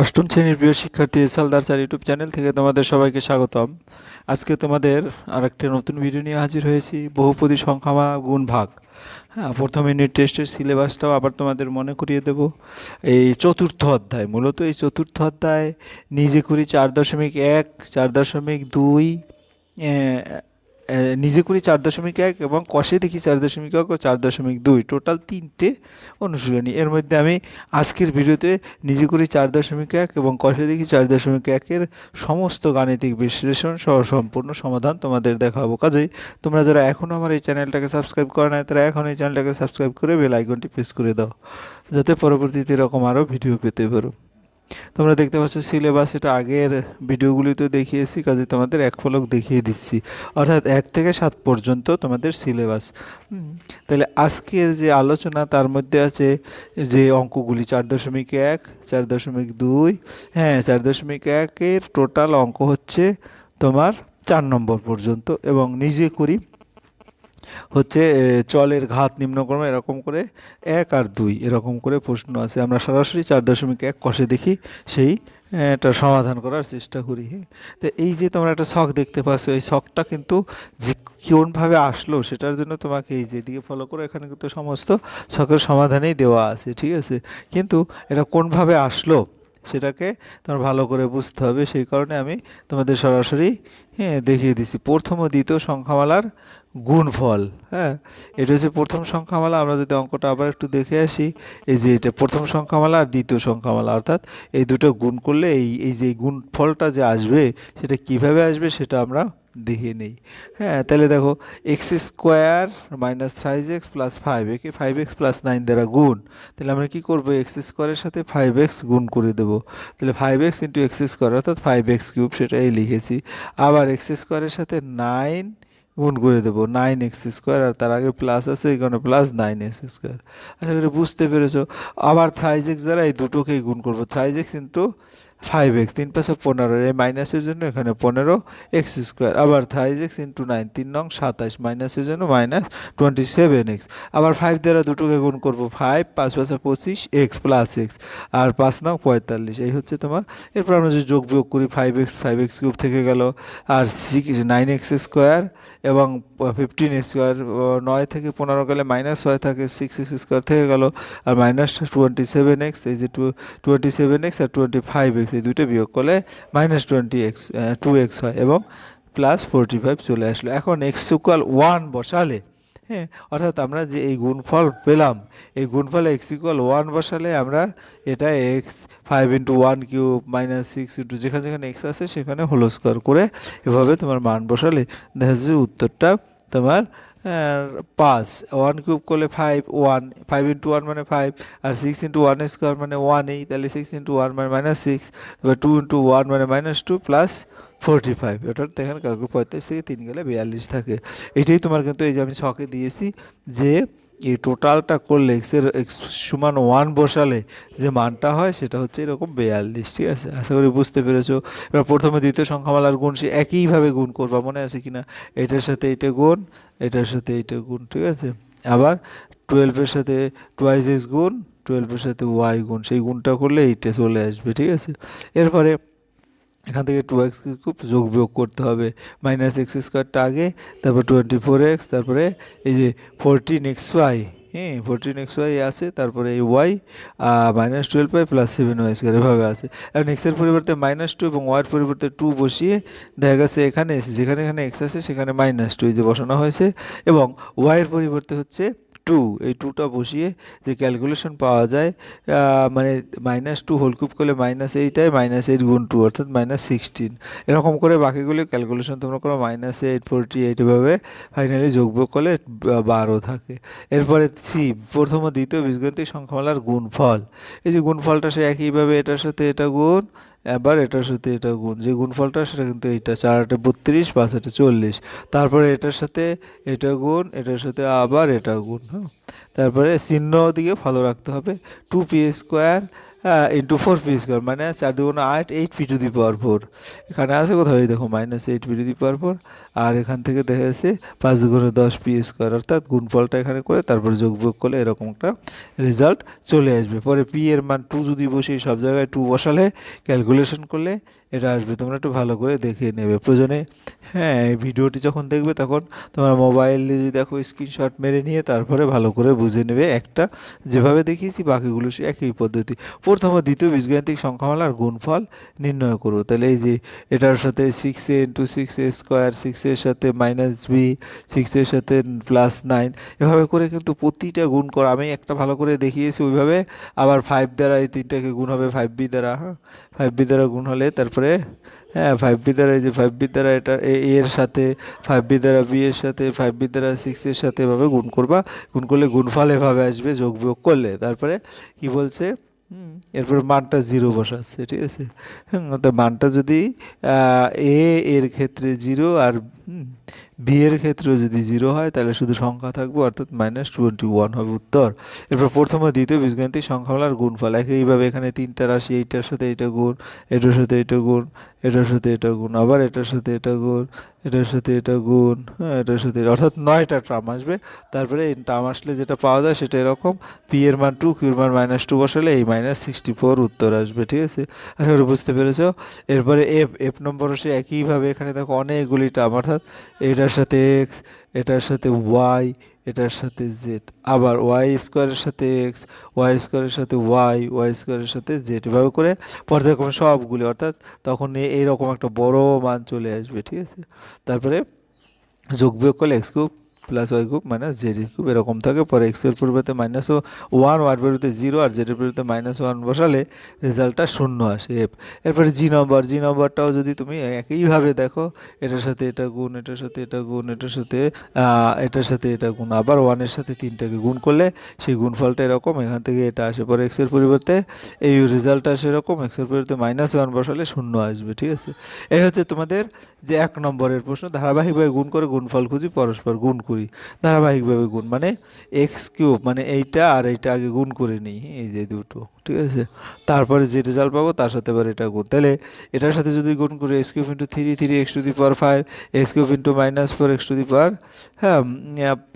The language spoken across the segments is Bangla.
অষ্টম শ্রেণির প্রিয় শিক্ষার্থী সালদার স্যার ইউটিউব চ্যানেল থেকে তোমাদের সবাইকে স্বাগতম। আজকে তোমাদের আরেকটা নতুন ভিডিও নিয়ে হাজির হয়েছি, বহুপদী সংখ্যামা গুণ ভাগ। হ্যাঁ প্রথম ইউনিট টেস্টের সিলেবাসটাও আবার তোমাদের মনে করিয়ে দেব। এই চতুর্থ অধ্যায়, মূলত এই চতুর্থ অধ্যায় নিজে করি চার দশমিক এক, চার দশমিক দুই নিজে করি চার দশমিক এক এবং কষে দেখি চার দশমিক এক ও চার দশমিক দুই। টোটাল তিনটে অনুশীলনী। এর মধ্যে আমি আজকের ভিডিওতে নিজে করি চার দশমিক এক এবং কষে দেখি চার দশমিক একের সমস্ত গাণিতিক বিশ্লেষণ সহ সম্পূর্ণ সমাধান তোমাদের দেখাবো। কাজেই তোমরা যারা এখনও আমার এই চ্যানেলটাকে সাবস্ক্রাইব করে নাই, তারা এখন এই চ্যানেলটাকে সাবস্ক্রাইব করে বেল আইকনটি প্রেস করে দাও, যাতে পরবর্তীতে এরকম আরও ভিডিও পেতে পারো। তোমরা দেখতে পাচ্ছ সিলেবাস এটা আগের ভিডিওগুলিতে দেখিয়েছি, কাজে তোমাদের এক ফলক দেখিয়ে দিচ্ছি। অর্থাৎ এক থেকে সাত পর্যন্ত তোমাদের সিলেবাস তাহলে আজকের যে আলোচনা, তার মধ্যে আছে যে অঙ্কগুলি চার দশমিক এক, চার দশমিক দুই হ্যাঁ চার দশমিক একের টোটাল অঙ্ক হচ্ছে তোমার চার নম্বর পর্যন্ত এবং নিজে করি হচ্ছে চলের ঘাত নিম্নক্রম এরকম করে এক আর দুই এরকম করে প্রশ্ন আছে। আমরা সরাসরি চার দশমিক এক কষে দেখি, সেই এটা সমাধান করার চেষ্টা করি। হ্যাঁ তো এই যে তোমরা একটা শখ দেখতে পাচ্ছ, এই শখটা কিন্তু যে কোনভাবে আসলো, সেটার জন্য তোমাকে এই যে দিকে ফলো করো, এখানে কিন্তু সমস্ত শখের সমাধানেই দেওয়া আছে, ঠিক আছে? কিন্তু এটা কোনভাবে আসলো? সেটাকে তোমার ভালো করে বুঝতে হবে। সেই কারণে আমি তোমাদের সরাসরি হ্যাঁ দেখিয়ে দিচ্ছি প্রথম ও দ্বিতীয় সংখ্যামালার গুণফল হ্যাঁ? এটা হচ্ছে প্রথম সংখ্যামালা। আমরা যদি অঙ্কটা আবার একটু দেখে আসি, এই যে এটা প্রথম সংখ্যামালা আর দ্বিতীয় সংখ্যামালা, অর্থাৎ এই দুটো গুণ করলে এই এই যে গুণফলটা যে আসবে, সেটা কীভাবে আসবে সেটা আমরা দেখে নেই। হ্যাঁ তাহলে দেখো x square minus thrice x plus five একে ফাইভ এক্স প্লাস নাইন দ্বারা গুণ, তাহলে আমরা কী করব? এক্স স্কোয়ারের সাথে ফাইভ এক্স গুণ করে দেবো। তাহলে five x into x square অর্থাৎ ফাইভ এক্স কিউব সেটাই লিখেছি। আবার এক্স স্কোয়ারের সাথে নাইন গুণ করে দেবো নাইন এক্স স্কোয়ার আর তার আগে প্লাস আছে এখানে প্লাস নাইন এক্স স্কোয়ার আশা করি বুঝতে পেরেছ। আবার থ্রাইজ এক্স দ্বারা এই দুটোকেই গুণ করব thrice x into five x তিন পাশে পনেরো, এই মাইনাসের জন্য এখানে পনেরো এক্স স্কোয়ার আবার থ্রাইজ এক্স ইন্টু নাইন তিন নং সাতাশ মাইনাসের জন্য মাইনাস টোয়েন্টি সেভেন এক্স আবার ফাইভ দ্বারা দুটোকে গুণ করব ফাইভ পাঁচ পাঁচে পঁচিশ এক্স প্লাস এক্স আর পাঁচ নং পঁয়তাল্লিশ, এই হচ্ছে তোমার। এরপর আমরা যদি যোগ বিয়োগ করি five X five X cube থেকে গেল, আর সিক্স নাইন এক্স স্কোয়ার এবং ফিফটিন স্কোয়ার নয় থেকে পনেরো গেলে মাইনাস ছয় থাকে সিক্স এক্স স্কোয়ার থেকে গেল, আর মাইনাস টোয়েন্টি সেভেন এক্স এই যে টু টোয়েন্টি সেভেন এক্স আর টোয়েন্টি ফাইভ এক্স এই দুটো বিয়োগ করলে minus twenty X two X হয় এবং প্লাস ফোরটি ফাইভ চলে আসলো। এখন এক্স ইকুয়াল ওয়ান বসালে হ্যাঁ অর্থাৎ আমরা যে এই গুণফল পেলাম, এই গুণফলে এক্স ইকুয়াল ওয়ান বসালে আমরা এটা X five into one cube minus six into যেখানে যেখানে এক্স আছে সেখানে হোল স্কোয়ার করে এভাবে তোমার মান বসালে। দেখা যাচ্ছে উত্তরটা তোমার পাঁচ ওয়ান কিউব করলে five one five into one মানে ফাইভ আর সিক্স ইন্টু ওয়ান স্কোয়ার মানে ওয়ান এই তাহলে সিক্স ইন্টু ওয়ান মানে মাইনাস সিক্স এবার টু ইন্টু ওয়ান মানে minus two plus forty five ওটা দেখেন কালকে পঁয়তাল্লিশ থেকে তিন গেলে বিয়াল্লিশ থাকে। এটাই তোমার কিন্তু এই যে আমি শখে দিয়েছি যে এই টোটালটা করলে এক্সের এক্স সমান ওয়ান বসালে যে মানটা হয় সেটা হচ্ছে এরকম বেয়াল্লিশ, ঠিক আছে? আশা করি বুঝতে পেরেছ। এবার প্রথমে দ্বিতীয় সংখ্যামালার গুণ সে একইভাবে গুণ করবা, মনে আছে কি না এটার সাথে এটা গুণ, এটার সাথে এইটা গুণ, ঠিক আছে? আবার টুয়েলভের সাথে টুয়াইজ এক্স গুণ টুয়েলভের সাথে ওয়াই গুণ, সেই গুণটা করলে এইটা চলে আসবে, ঠিক আছে? এরপরে এখান থেকে টু এক্স খুব যোগ বিয়োগ করতে হবে। মাইনাস এক্স স্কোয়ারটা আগে, তারপর টোয়েন্টি ফোর এক্স তারপরে এই যে ফোরটিন এক্স ওয়াই হ্যাঁ ফোরটিন এক্স ওয়াই আছে, তারপরে এই Y minus twelve Y plus seven Y square এভাবে আছে। এখন এক্সের পরিবর্তে মাইনাস টু এবং ওয়াইয়ের পরিবর্তে টু বসিয়ে দেখা গেছে এখানে যেখানে এখানে এক্স আছে, সেখানে মাইনাস টু এই যে বসানো হয়েছে। এবং ওয়াইয়ের পরিবর্তে হচ্ছে টু এই টুটা বসিয়ে যে ক্যালকুলেশন পাওয়া যায় মানে মাইনাস টু হোল কিউব করলে মাইনাস এইটাই মাইনাস এইট গুণ টু অর্থাৎ মাইনাস সিক্সটিন এরকম করে বাকিগুলো ক্যালকুলেশন তোমরা করো মাইনাস এইট ফোরটি এইট এভাবে ফাইনালি যোগ বিয়োগ করলে বারো থাকে। এরপরে সি প্রথম ও দ্বিতীয় বীজগণিতিক সংখ্যামালার গুণফল। এই যে গুণফলটা সে একইভাবে এটার সাথে এটা গুণ এবার এটার সাথে এটা গুণ, যে গুণফলটা সেটা কিন্তু এইটা, চার আটে বত্রিশ, পাঁচ আটে চল্লিশ। তারপরে এটার সাথে এটা গুণ, এটার সাথে আবার এটা গুণ হ্যাঁ? তারপরে চিহ্ন দিকে ফলো রাখতে হবে। Two P square into four P square মানে চার দুগুণ আট eight P to the power four এখানে আছে কোথাও, এই দেখো minus eight P to the power four আর এখান থেকে দেখা যাচ্ছে পাঁচ দুগুণে দশ পি স্কোয়ার অর্থাৎ গুণফলটা এখানে করে তারপর যোগ বিয়োগ করলে এরকম একটা রেজাল্ট চলে আসবে। পরে পি এর মান টু যদি বসে সব জায়গায় টু বসালে ক্যালকুলেশন করলে এটা আসবে, তোমরা একটু ভালো করে দেখে নেবে। প্রয়োজনে হ্যাঁ এই ভিডিওটি যখন দেখবে তখন তোমার মোবাইলে যদি দেখো স্ক্রিনশট মেরে নিয়ে তারপরে ভালো করে বুঝে নেবে একটা। যেভাবে দেখিয়েছি, বাকিগুলো সে একই পদ্ধতি। প্রথম ও দ্বিতীয় বীজগাণিতিক সংখ্যামালার গুণফল নির্ণয় করব তাহলে এই যে এটার সাথে six A into six A square সিক্সের সাথে মাইনাস বি সিক্সের সাথে প্লাস নাইন এভাবে করে কিন্তু প্রতিটা গুণ করা। আমি একটা ভালো করে দেখিয়েছি, ওইভাবে আবার ফাইভ দ্বারা এই তিনটাকে গুণ হবে ফাইভ বি দ্বারা হ্যাঁ? ফাইভ বি দ্বারা গুণ হলে তারপরে হ্যাঁ ফাইভ বি দ্বারা এই যে ফাইভ বি দ্বারা এটা এ এর সাথে ফাইভ বি দ্বারা বি এর সাথে ফাইভ বি দ্বারা সিক্স এর সাথে এভাবে গুণ করবা। গুণ করলে গুণফল এভাবে আসবে, যোগ বিয়োগ করলে। তারপরে কি বলছে? এরপরে মানটা জিরো বসাচ্ছে, ঠিক আছে? তো মানটা যদি এ এর ক্ষেত্রে জিরো আর বি এর ক্ষেত্রেও যদি জিরো হয়, তাহলে শুধু সংখ্যা থাকবে, অর্থাৎ মাইনাস টোয়েন্টি ওয়ান হবে উত্তর। এরপর প্রথম ও দ্বিতীয় বীজগাণিতিক সংখ্যামালার গুণফল। একইভাবে এখানে তিনটা রাশি, এইটার সাথে এইটা গুণ, এটার সাথে এটা গুণ, এটার সাথে এটা গুণ, আবার এটার সাথে এটা গুণ, এটার সাথে এটা গুণ হ্যাঁ এটার সাথে অর্থাৎ নয়টা ট্রাম আসবে। তারপরে এই ট্রাম আসলে যেটা পাওয়া যায় সেটা এরকম পি এর মান টু কিউর মান মাইনাস টু বসালে এই মাইনাস সিক্সটি ফোর উত্তর আসবে, ঠিক আছে? আশা করি বুঝতে পেরেছ? এরপরে এফ এফ নম্বর সে একইভাবে এখানে দেখো অনেকগুলি ট্রাম অর্থাৎ এটার সাথে এক্স এটার সাথে ওয়াই এটার সাথে জেড আবার ওয়াই স্কোয়ারের সাথে এক্স ওয়াই স্কোয়ারের সাথে ওয়াই ওয়াই স্কোয়ারের সাথে জেড এভাবে করে পর্যায়ক্রমে সবগুলি, অর্থাৎ তখন এইরকম একটা বড় মান চলে আসবে, ঠিক আছে? তারপরে যোগ বিয়োগ করলে X cube plus Y cube minus Z cube এরকম থাকে। পরে এক্স এক্সের পরিবর্তে মাইনাস ওয়ান ওয়ার পরিবর্তে জিরো আর জেডের পরিবর্তে মাইনাস ওয়ান বসালে রেজাল্টটা শূন্য আসে। এফ এরপরে জি নম্বর জি নম্বরটাও যদি তুমি একইভাবে দেখো, এটার সাথে এটা গুণ, এটার সাথে এটা গুণ, এটার সাথে এটার সাথে এটা গুণ। আবার ওয়ানের সাথে তিনটাকে গুণ করলে সেই গুণফলটা এরকম, এখান থেকে এটা আসে। পরে এক্সের পরিবর্তে এই রেজাল্টটা আসে এরকম এক্সের পরিবর্তে মাইনাস ওয়ান বসালে শূন্য আসবে, ঠিক আছে? এই হচ্ছে তোমাদের যে এক নম্বরের প্রশ্ন। ধারাবাহিকভাবে গুণ করে গুণফল খুঁজি, পরস্পর গুণ করি। ধারাবাহিকভাবে গুণ মানে এক্স কিউব মানে এইটা আর এইটা আগে গুণ করে নিই, এই যে দুটো, ঠিক আছে? তারপরে যে রেজাল্ট পাবো, তার সাথে এবার এটা গুণ। তাহলে এটার সাথে যদি গুণ করি X cube into three three X to the power five X cube into minus four X to the power হ্যাঁ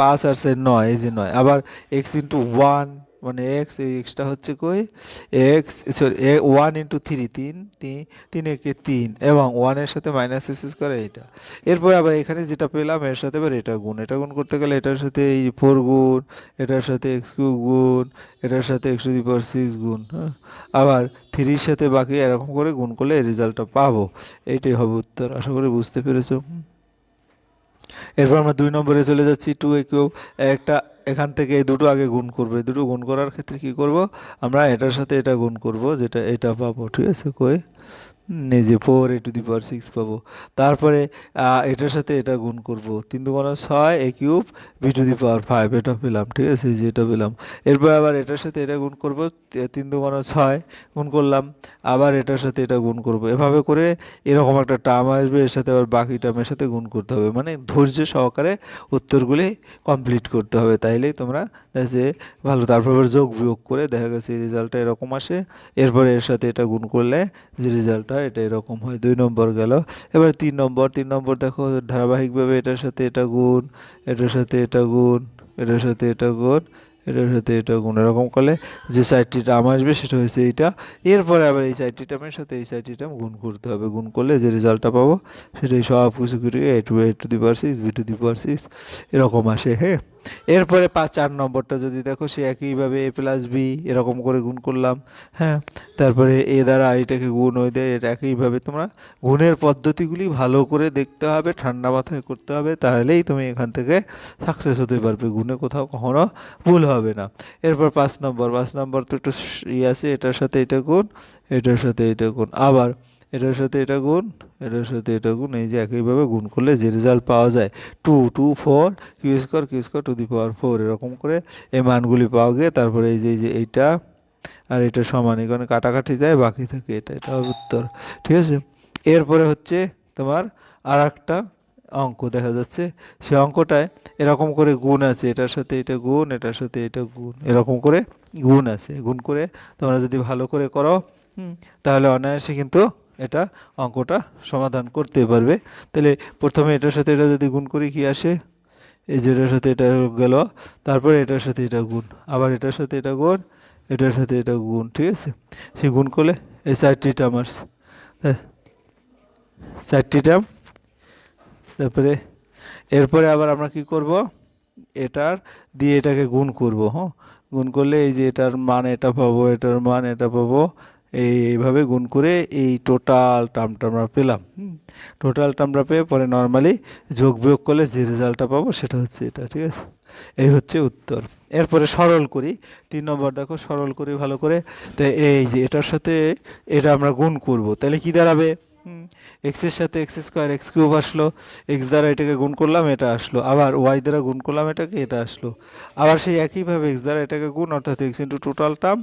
পাঁচ আর সে নয়, এই যে নয়। আবার এক্স ইন্টু ওয়ান মানে এক্স এই এক্সটা হচ্ছে কই? X sorry one into three তিন তিন তিন একে তিন, এবং ওয়ানের সাথে মাইনাস এস এস করে এটা। এরপর আবার এখানে যেটা পেলাম, এর সাথে এবার এটা গুণ। এটা গুণ করতে গেলে এটার সাথে এই ফোর গুণ, এটার সাথে এক্স কিউব গুণ, এটার সাথে X to the power six গুণ হ্যাঁ। আবার থ্রির সাথে বাকি এরকম করে গুণ করলে রেজাল্টটা পাবো। এইটাই হবে উত্তর, আশা করি বুঝতে পেরেছ। এরপর আমরা দুই নম্বরে চলে যাচ্ছি টু এ কিউব একটা এখান থেকে এই দুটো আগে গুণ করবে। দুটো গুণ করার ক্ষেত্রে কি করব? আমরা এটার সাথে এটা গুণ করব, যেটা এটা পাবো, ঠিক আছে? কই? যে four A to the power six পাবো। তারপরে এটার সাথে এটা গুণ করব। তিন দুগুণা ছয় A cube B to the power five এটা পেলাম, ঠিক আছে? যে এটা পেলাম। এরপর আবার এটার সাথে এটা গুণ করব তিন দুগুণা ছয় গুণ করলাম, আবার এটার সাথে এটা গুণ করব। এভাবে করে এরকম একটা টার্ম আসবে, এর সাথে আবার বাকি টার্মের সাথে গুণ করতে হবে। মানে ধৈর্য সহকারে উত্তরগুলি কমপ্লিট করতে হবে, তাইলেই তোমরা যে ভালো। তারপর আবার যোগ বিয়োগ করে দেখা গেছে রেজাল্টটা এরকম আসে। এরপরে এর সাথে এটা গুণ করলে যে রেজাল্ট হয়, এটা এরকম হয়, দুই নম্বর গেল। এবার তিন নম্বর তিন নম্বর দেখো ধারাবাহিকভাবে এটার সাথে এটা গুণ, এটার সাথে এটা গুণ, এটার সাথে এটা গুণ, এটার সাথে এটা গুণ, এরকম করলে যে সাইডটি টার্ম আসবে সেটা হচ্ছে এইটা। এরপরে আবার এই সাইডটি টার্মের সাথে এই সাইডটি টার্ম গুণ করতে হবে, গুণ করলে যে রেজাল্টটা পাবো সেটাই সব কিছু করে A to A to the power six B to the power six এরকম আসে হ্যাঁ? এরপরে পাঁচ চার নম্বরটা যদি দেখো, সে একইভাবে এ প্লাস বি এরকম করে গুণ করলাম হ্যাঁ? তারপরে এ দ্বারা এটাকে গুণ হয়ে দেয় এটা একইভাবে তোমরা গুণের পদ্ধতিগুলি ভালো করে দেখতে হবে, ঠান্ডা মাথায় করতে হবে, তাহলেই তুমি এখান থেকে সাকসেস হতে পারবে। গুণে কোথাও কখনো ভুল হবে না। এরপর পাঁচ নম্বর পাঁচ নম্বর তো একটু ইয়ে আছে, এটার সাথে এটা গুণ, এটার সাথে এটা গুণ। আবার এটার সাথে এটা গুণ, এটার সাথে এটা গুণ, এই যে একইভাবে গুণ করলে যে রেজাল্ট পাওয়া যায় two two four Q square Q square to the power four এরকম করে এই মানগুলি পাওয়া গিয়ে তারপরে এই যে এই যে এইটা আর এটা সমান, এখানে কাটাকাটি যায়, বাকি থাকে এটা এটা উত্তর, ঠিক আছে? এরপরে হচ্ছে তোমার আর একটা অঙ্ক দেখা যাচ্ছে, সে অঙ্কটায় এরকম করে গুণ আছে, এটার সাথে এটা গুণ, এটার সাথে এটা গুণ, এরকম করে গুণ আছে, গুণ করে তোমরা যদি ভালো করে করো তাহলে অনায়াসে কিন্তু এটা অঙ্কটা সমাধান করতে পারবে। তাহলে প্রথমে এটার সাথে এটা যদি গুণ করি কি আসে? এই যে এটার সাথে এটা গেল তারপরে এটার সাথে এটা গুণ আবার এটার সাথে এটা গুণ এটার সাথে এটা গুণ ঠিক আছে? সে গুণ করলে এই চারটি টার্ম আসছে হ্যাঁ, চারটি টার্ম তারপরে এরপরে আবার আমরা কি করব? এটার দিয়ে এটাকে গুণ করব হ্যাঁ? গুণ করলে এই যে এটার মান এটা পাবো এটার মান এটা পাবো এইভাবে গুণ করে এই টোটাল টার্মটা আমরা পেলাম টোটাল টার্মটা পেয়ে পরে নর্মালি যোগ বিয়োগ করলে যে রেজাল্টটা পাবো সেটা হচ্ছে এটা, ঠিক আছে? এই হচ্ছে উত্তর। এরপরে সরল করি, তিন নম্বর দেখো, সরল করি ভালো করে। তো এই যে এটার সাথে এটা আমরা গুণ করব, তাহলে কি দাঁড়াবে? এক্সের সাথে এক্স স্কোয়ার এক্স কিউব আসলো এক্স দ্বারা এটাকে গুণ করলাম, এটা আসলো। আবার ওয়াই দ্বারা গুণ করলাম, এটাকে, এটা আসলো। আবার সেই একইভাবে এক্স দ্বারা এটাকে গুণ, অর্থাৎ এক্স ইন্টু টোটাল টার্ম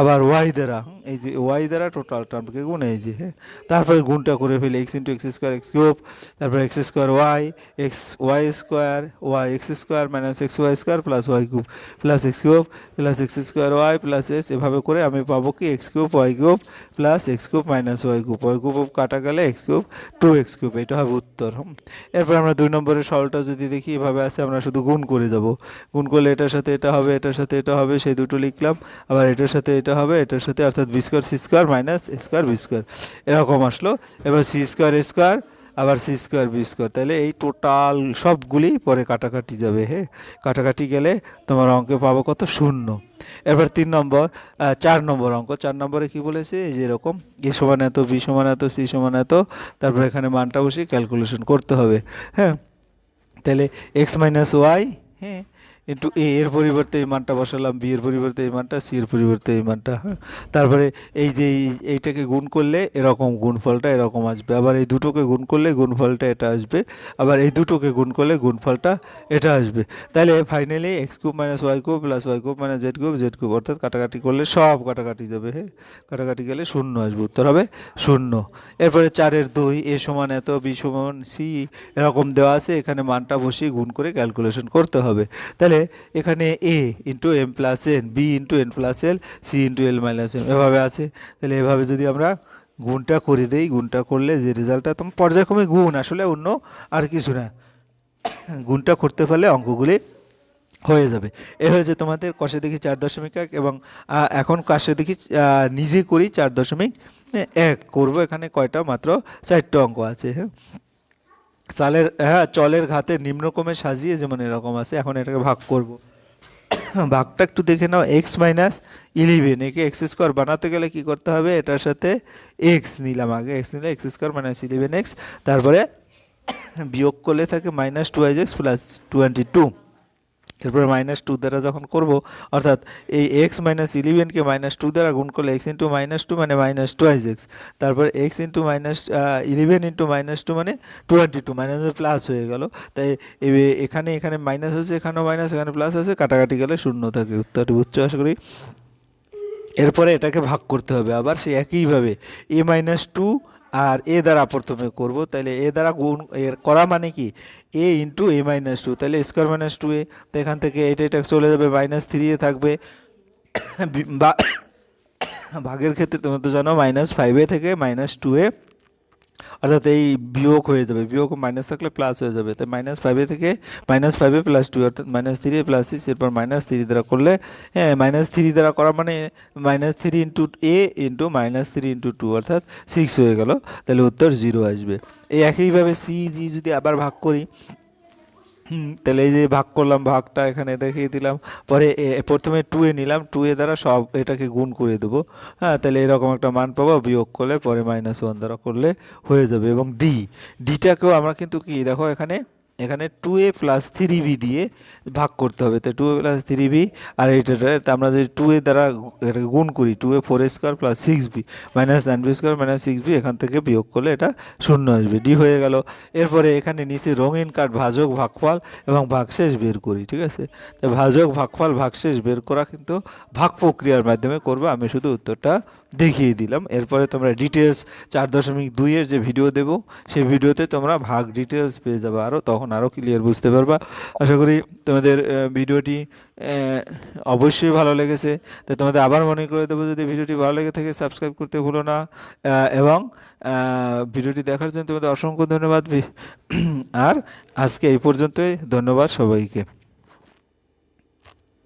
আবার ওয়াই দ্বারা এই যে ওয়াই দ্বারা টোটাল টার্মকে গুণ, এই যে হ্যাঁ। তারপরে গুণটা করে ফেলি X into X square X cube তারপরে X square Y X Y square Y X square minus X Y square plus Y cube plus X cube plus X square Y plus S এভাবে করে আমি পাবো কি? X cube Y cube plus X cube minus Y cube Y cube কাটা গেলে X cube to X cube এটা হবে উত্তর। এরপর আমরা দুই নম্বরের সরলটা যদি দেখি, এভাবে আছে, আমরা শুধু গুণ করে যাব। গুণ করলে এটার সাথে এটা হবে, এটার সাথে এটা হবে, সেই দুটো লিখলাম। আবার এটার সাথে এটা হবে, এটার সাথে, অর্থাৎ square C square minus square B square এরকম আসলো। এবার সি স্কোয়ার স্কোয়ার আবার সি স্কোয়ার বি স্কোয়ার তাহলে এই টোটাল সবগুলি পরে কাটাকাটি যাবে হ্যাঁ? কাটাকাটি গেলে তোমার অঙ্কে পাবো কত? শূন্য। এবার তিন নম্বর চার নম্বর অঙ্ক। চার নম্বরে কি বলেছে? এই যে এরকম এ সমান এত বি সমান এত সি সমান এত, তারপর এখানে মানটা বসে ক্যালকুলেশন করতে হবে হ্যাঁ? তাহলে এক্স মাইনাস ওয়াই হ্যাঁ? ইন্টু এ, এর পরিবর্তে এই মানটা বসালাম, বি এর পরিবর্তে এই মানটা, সি এর পরিবর্তে এই মানটা হ্যাঁ। তারপরে এই যে এই- এইটাকে গুণ করলে এরকম গুণফলটা এরকম আসবে। আবার এই দুটোকে গুণ করলে গুণফলটা এটা আসবে। আবার এই দুটোকে গুণ করলে গুণফলটা এটা আসবে। তাহলে finally X cube minus Y cube plus Y cube minus Z cube Z cube অর্থাৎ কাটাকাটি করলে সব কাটাকাটি যাবে হ্যাঁ। কাটাকাটি গেলে শূন্য আসবে, উত্তর হবে শূন্য। এরপরে চারের দুই, এ সমান এত, বি সমান সি, এরকম দেওয়া আছে। এখানে মানটা বসিয়ে গুণ করে ক্যালকুলেশন করতে হবে। তাহলে এখানে A into M plus N B into N plus L C into L minus M এভাবে আছে। তাহলে এভাবে যদি আমরা গুণটা করে দেই, গুণটা করলে যে রেজাল্টটা তোমার পর্যায়ক্রমে গুণ, আসলে অন্য আর কিছু না। গুণটা করতে পারলে অঙ্কগুলি হয়ে যাবে। এ হয়েছে তোমাদের কষে দেখি চার দশমিক এক এবং এখন কাশে দেখি নিজে করি চার দশমিক এক। করব এখানে কয়টা? মাত্র চারটে অঙ্ক আছে হ্যাঁ? চালের হ্যাঁ চলের ঘাতে নিম্নক্রমে সাজিয়ে যেমন এরকম আছে, এখন এটাকে ভাগ করব। ভাগটা একটু দেখে নাও এক্স মাইনাস ইলেভেন একে এক্স স্কোয়ার বানাতে গেলে কি করতে হবে? এটার সাথে এক্স নিলাম আগে এক্স নিলে X square minus eleven X তারপরে বিয়োগ করলে থাকে minus two X plus twenty two এরপরে মাইনাস টু দ্বারা যখন করব, অর্থাৎ এই এক্স মাইনাস ইলেভেনকে মাইনাস টু দ্বারা গুণ করলে এক্স ইন্টু মাইনাস টু মানে মাইনাস টুয়াইজ এক্স তারপর X into minus eleven into minus two মানে টোয়েন্টি টু মাইনাস প্লাস হয়ে গেল। তাই এখানে এখানে মাইনাস আছে, এখানেও মাইনাস এখানে প্লাস আছে, কাটাকাটি গেলে শূন্য থাকে উত্তরটি বুঝছ? আশা করি। এরপরে এটাকে ভাগ করতে হবে। আবার সেই একইভাবে এ মাইনাস টু আর এ দ্বারা প্রথমে করব তাহলে এ দ্বারা গুণ, এর করা মানে কি? A into A minus two তাহলে স্কোয়ার মাইনাস টু এ, তো এখান থেকে এটা এটা চলে যাবে মাইনাস থ্রি এ থাকবে। বা ভাগের ক্ষেত্রে তোমরা তো জানো মাইনাস ফাইভে থেকে মাইনাস টু এ অর্থাৎ এই বিয়োগ হয়ে যাবে, বিয়োগ মাইনাস থাকলে প্লাস হয়ে যাবে। তাই মাইনাস ফাইভে থেকে মাইনাস ফাইভে প্লাস টু অর্থাৎ মাইনাস থ্রি প্লাস সিক্স এরপর মাইনাস থ্রি দ্বারা করলে হ্যাঁ মাইনাস থ্রি দ্বারা করা মানে minus three into A into minus three into two অর্থাৎ সিক্স হয়ে গেল। তাহলে উত্তর জিরো আসবে। এই একইভাবে সি জি যদি আবার ভাগ করি তাহলে এই যে ভাগ করলাম, ভাগটা এখানে দেখিয়ে দিলাম। পরে প্রথমে টু এ নিলাম টু এ দ্বারা সব এটাকে গুণ করে দেবো। হ্যাঁ তাহলে এরকম একটা মান পাবো, বিয়োগ করলে পরে মাইনাস ওয়ান দ্বারা করলে হয়ে যাবে। এবং ডি ডিটাকেও আমরা কিন্তু কি, দেখো এখানে এখানে two A plus three B দিয়ে ভাগ করতে হবে। তো two A plus three B আর এইটা আমরা যদি টু এ দ্বারা এটাকে গুণ করি two A four A square plus six B minus nine B square minus six B এখান থেকে বিয়োগ করলে এটা শূন্য আসবে। ডি হয়ে গেল। এরপরে এখানে নিচে রঙিন কাঠ ভাজক ভাগফল এবং ভাগশেষ বের করি, ঠিক আছে? তো ভাজক ভাগফল, ভাগশেষ বের করা কিন্তু ভাগ প্রক্রিয়ার মাধ্যমে করবে। আমি শুধু উত্তরটা দেখিয়ে দিলাম। এরপরে তোমরা ডিটেলস চার দশমিক দুইয়ের যে ভিডিও দেবো, সেই ভিডিওতে তোমরা ভাগ ডিটেলস পেয়ে যাবে। আরও তখন আরও ক্লিয়ার বুঝতে পারবা। আশা করি তোমাদের ভিডিওটি অবশ্যই ভালো লেগেছে। তো তোমাদের আবার মনে করে দেবো, যদি ভিডিওটি ভালো লেগে থাকে সাবস্ক্রাইব করতে ভুলো না। এবং ভিডিওটি দেখার জন্য তোমাদের অসংখ্য ধন্যবাদ। আর আজকে এই পর্যন্তই। ধন্যবাদ সবাইকে।